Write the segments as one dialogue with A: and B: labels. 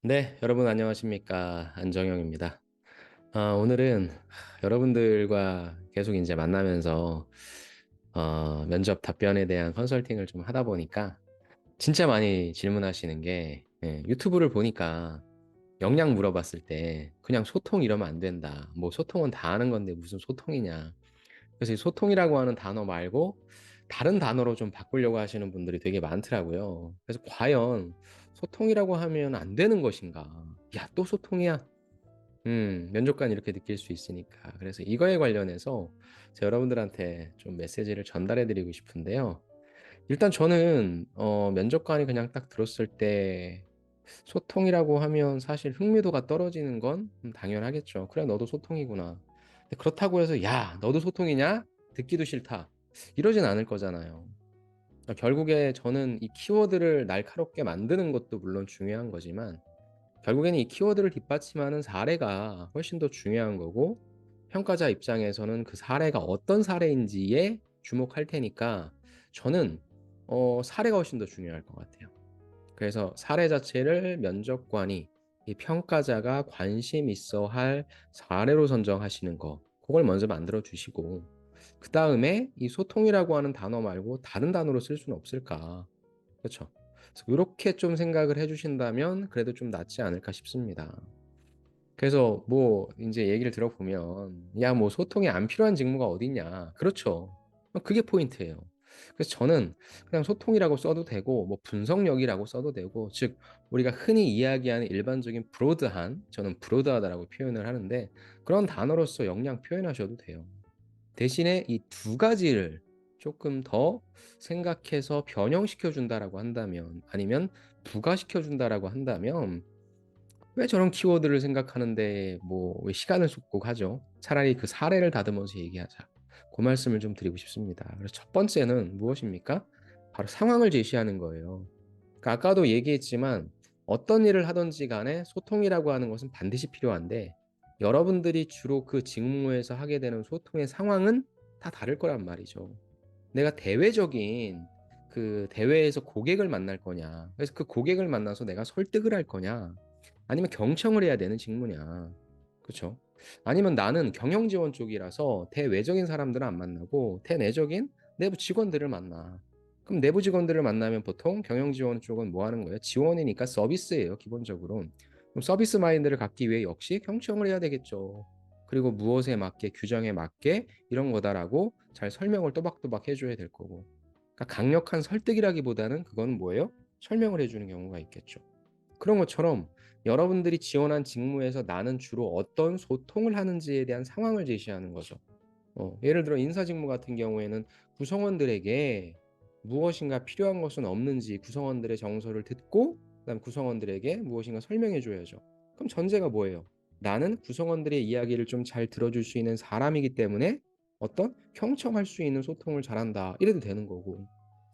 A: 네, 여러분 안녕하십니까? 안정영입니다. 아, 오늘은 여러분들과 계속 이제 만나면서 어, 면접 답변에 대한 컨설팅을 좀 하다 보니까 진짜 많이 질문하시는 게 예, 유튜브를 보니까 역량 물어봤을 때 그냥 소통 이러면 안 된다. 뭐 소통은 다 하는 건데 무슨 소통이냐. 그래서 이 소통이라고 하는 단어 말고 다른 단어로 좀 바꾸려고 하시는 분들이 되게 많더라고요. 그래서 과연 소통이라고 하면 안 되는 것인가? 야, 또 소통이야? 음, 면접관 이렇게 느낄 수 있으니까. 그래서 이거에 관련해서 여러분들한테 좀 메시지를 전달해 드리고 싶은데요. 일단 저는, 어, 면접관이 그냥 딱 들었을 때 소통이라고 하면 사실 흥미도가 떨어지는 건 음, 당연하겠죠. 그래, 너도 소통이구나. 그렇다고 해서, 야, 너도 소통이냐? 듣기도 싫다. 이러진 않을 거잖아요. 그러니까 결국에 저는 이 키워드를 날카롭게 만드는 것도 물론 중요한 거지만, 결국에는 이 키워드를 뒷받침하는 사례가 훨씬 더 중요한 거고, 평가자 입장에서는 그 사례가 어떤 사례인지에 주목할 테니까, 저는, 어, 사례가 훨씬 더 중요할 것 같아요. 그래서 사례 자체를 면접관이 이 평가자가 관심 있어 할 사례로 선정하시는 거, 그걸 먼저 만들어 주시고, 그 다음에 이 소통이라고 하는 단어 말고 다른 단어로 쓸 수는 없을까? 그렇죠? 이렇게 좀 생각을 해주신다면 그래도 좀 낫지 않을까 싶습니다. 그래서 뭐 이제 얘기를 들어보면 야 뭐 소통이 안 필요한 직무가 어딨냐? 그렇죠. 그게 포인트예요. 그래서 저는 그냥 소통이라고 써도 되고 뭐 분석력이라고 써도 되고 즉 우리가 흔히 이야기하는 일반적인 브로드한 저는 브로드하다라고 표현을 하는데 그런 단어로서 역량 표현하셔도 돼요. 대신에 이 두 가지를 조금 더 생각해서 변형시켜 준다라고 한다면 아니면 부가시켜 준다라고 한다면 왜 저런 키워드를 생각하는데 뭐 왜 시간을 쏟고 하죠? 차라리 그 사례를 다듬어서 얘기하자. 그 말씀을 좀 드리고 싶습니다. 그래서 첫 번째는 무엇입니까? 바로 상황을 제시하는 거예요. 그러니까 아까도 얘기했지만 어떤 일을 하든지 간에 소통이라고 하는 것은 반드시 필요한데 여러분들이 주로 그 직무에서 하게 되는 소통의 상황은 다 다를 거란 말이죠. 내가 대외적인 그 대회에서 고객을 만날 거냐. 그래서 그 고객을 만나서 내가 설득을 할 거냐. 아니면 경청을 해야 되는 직무냐. 그렇죠? 아니면 나는 경영 지원 쪽이라서 대외적인 사람들은 안 만나고 대내적인 내부 직원들을 만나. 그럼 내부 직원들을 만나면 보통 경영 지원 쪽은 뭐 하는 거예요? 지원이니까 서비스예요, 기본적으로. 서비스 마인드를 갖기 위해 역시 경청을 해야 되겠죠. 그리고 무엇에 맞게 규정에 맞게 이런 거다라고 잘 설명을 또박또박 해줘야 될 거고. 그러니까 강력한 설득이라기보다는 그건 뭐예요? 설명을 해주는 경우가 있겠죠. 그런 것처럼 여러분들이 지원한 직무에서 나는 주로 어떤 소통을 하는지에 대한 상황을 제시하는 거죠. 어, 예를 들어 인사 직무 같은 경우에는 구성원들에게 무엇인가 필요한 것은 없는지 구성원들의 정서를 듣고 그다음 구성원들에게 무엇인가 설명해 줘야죠. 그럼 전제가 뭐예요? 나는 구성원들의 이야기를 좀 잘 들어줄 수 있는 사람이기 때문에 어떤 경청할 수 있는 소통을 잘한다. 이래도 되는 거고.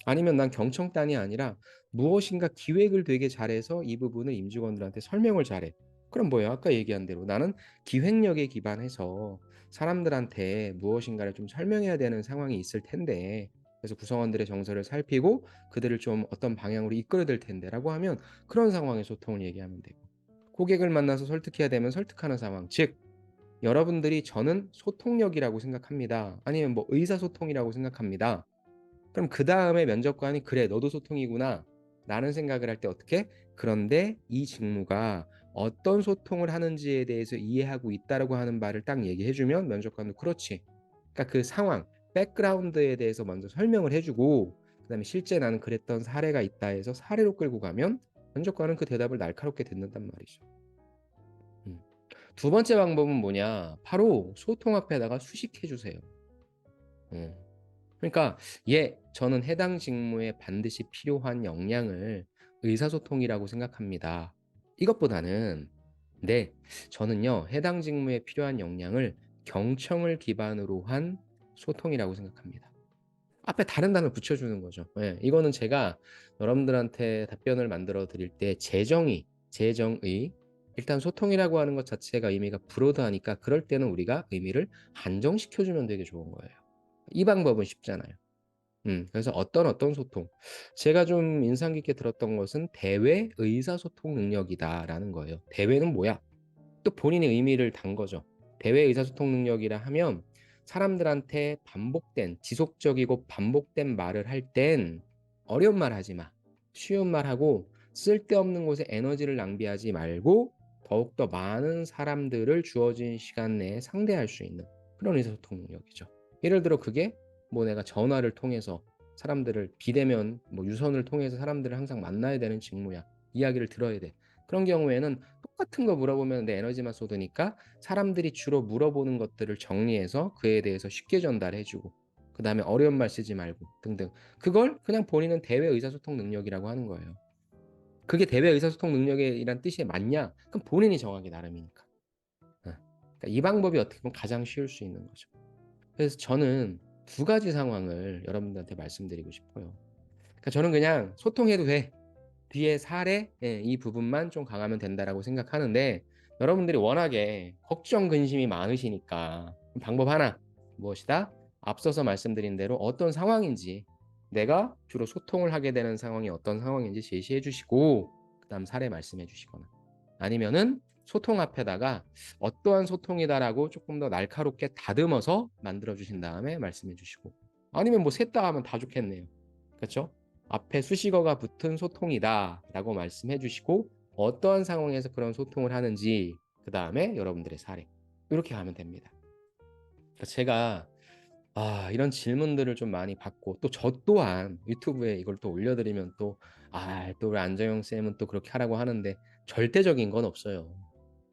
A: 아니면 난 경청단이 아니라 무엇인가 기획을 되게 잘해서 이 부분을 임직원들한테 설명을 잘해. 그럼 뭐예요? 아까 얘기한 대로 나는 기획력에 기반해서 사람들한테 무엇인가를 좀 설명해야 되는 상황이 있을 텐데 그래서 구성원들의 정서를 살피고 그들을 좀 어떤 방향으로 이끌어야 될 텐데라고 하면 그런 상황의 소통을 얘기하면 되고 고객을 만나서 설득해야 되면 설득하는 상황 즉 여러분들이 저는 소통력이라고 생각합니다. 아니면 뭐 의사소통이라고 생각합니다. 그럼 그 다음에 면접관이 그래 너도 소통이구나 라는 생각을 할 때 어떻게? 그런데 이 직무가 어떤 소통을 하는지에 대해서 이해하고 있다라고 하는 말을 딱 얘기해주면 면접관도 그렇지. 그러니까 그 상황 백그라운드에 대해서 먼저 설명을 해주고 그다음에 실제 나는 그랬던 사례가 있다 해서 사례로 끌고 가면 면접관은 그 대답을 날카롭게 듣는단 말이죠. 음. 두 번째 방법은 뭐냐? 바로 소통 앞에다가 수식해 주세요. 음. 그러니까 예, 저는 해당 직무에 반드시 필요한 역량을 의사소통이라고 생각합니다. 이것보다는 네, 저는요, 해당 직무에 필요한 역량을 경청을 기반으로 한 소통이라고 생각합니다. 앞에 다른 단어 붙여주는 거죠. 예, 이거는 제가 여러분들한테 답변을 만들어 드릴 때 재정의, 재정의, 일단 소통이라고 하는 것 자체가 의미가 브로드하니까 그럴 때는 우리가 의미를 한정시켜주면 되게 좋은 거예요. 이 방법은 쉽잖아요. 음 그래서 어떤, 어떤 소통. 제가 좀 인상 깊게 들었던 것은 "대외 의사소통 능력이다."라는 거예요. 대외는 뭐야? 또 본인의 의미를 단 거죠. 대외 의사소통 능력이라 하면 사람들한테 반복된 지속적이고 반복된 말을 할 땐 어려운 말 하지 마. 쉬운 말 하고 쓸데없는 곳에 에너지를 낭비하지 말고 더욱더 많은 사람들을 주어진 시간 내에 상대할 수 있는 그런 의사소통 능력이죠. 예를 들어 그게 뭐 내가 전화를 통해서 사람들을 비대면 뭐 유선을 통해서 사람들을 항상 만나야 되는 직무야. 이야기를 들어야 돼. 그런 경우에는 똑같은 거 물어보면 내 에너지만 쏟으니까 사람들이 주로 물어보는 것들을 정리해서 그에 대해서 쉽게 전달해 주고 그 다음에 어려운 말 쓰지 말고 등등. 그걸 그냥 본인은 대외 의사소통 능력이라고 하는 거예요. 그게 대외 의사소통 능력이란 뜻이 맞냐? 그럼 본인이 정하기 나름이니까. 어. 그러니까 이 방법이 어떻게 보면 가장 쉬울 수 있는 거죠. 그래서 저는 두 가지 상황을 여러분들한테 말씀드리고 싶어요. 그러니까 저는 그냥 소통해도 돼. 뒤에 사례 예, 이 부분만 좀 강하면 된다라고 생각하는데 여러분들이 워낙에 걱정 근심이 많으시니까 방법 하나 무엇이다? 앞서서 말씀드린 대로 어떤 상황인지 내가 주로 소통을 하게 되는 상황이 어떤 상황인지 제시해 주시고 그다음 사례 말씀해 주시거나 아니면은 소통 앞에다가 어떠한 소통이다라고 조금 더 날카롭게 다듬어서 만들어 주신 다음에 말씀해 주시고 아니면 뭐 셋 다 하면 다 좋겠네요. 그렇죠? 앞에 수식어가 붙은 소통이다 라고 말씀해 주시고 어떠한 상황에서 그런 소통을 하는지 그 다음에 여러분들의 사례 이렇게 가면 됩니다. 그러니까 제가 아 이런 질문들을 좀 많이 받고 또 저 또한 유튜브에 이걸 또 올려드리면 또 아 또 우리 안정영 쌤은 또 그렇게 하라고 하는데 절대적인 건 없어요.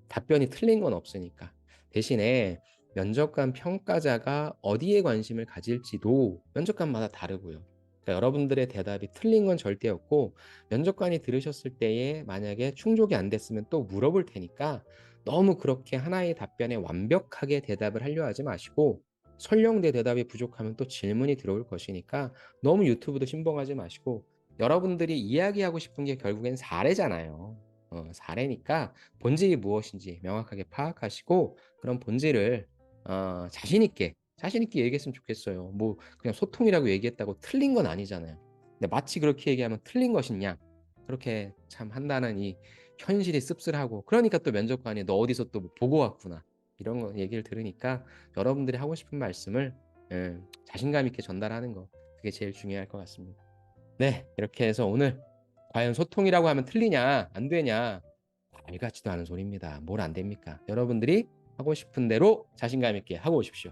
A: 답변이 틀린 건 없으니까. 대신에 면접관 평가자가 어디에 관심을 가질지도 면접관마다 다르고요. 그러니까 여러분들의 대답이 틀린 건 절대 없고 면접관이 들으셨을 때에 만약에 충족이 안 됐으면 또 물어볼 테니까 너무 그렇게 하나의 답변에 완벽하게 대답을 하려 하지 마시고 설령대 대답이 부족하면 또 질문이 들어올 것이니까 너무 유튜브도 신봉하지 마시고 여러분들이 이야기하고 싶은 게 결국엔 사례잖아요. 어, 사례니까 본질이 무엇인지 명확하게 파악하시고 그런 본질을 어, 자신 있게 자신 있게 얘기했으면 좋겠어요. 뭐 그냥 소통이라고 얘기했다고 틀린 건 아니잖아요. 근데 마치 그렇게 얘기하면 틀린 것이냐? 그렇게 참 한다는 이 현실이 씁쓸하고 그러니까 또 면접관이 너 어디서 또뭐 보고 왔구나 이런 거 얘기를 들으니까 여러분들이 하고 싶은 말씀을 예, 자신감 있게 전달하는 거 그게 제일 중요할 것 같습니다. 네 이렇게 해서 오늘 과연 소통이라고 하면 틀리냐 안 되냐 말 같지도 않은 소리입니다. 뭘 안 됩니까? 여러분들이 하고 싶은 대로 자신감 있게 하고 오십시오.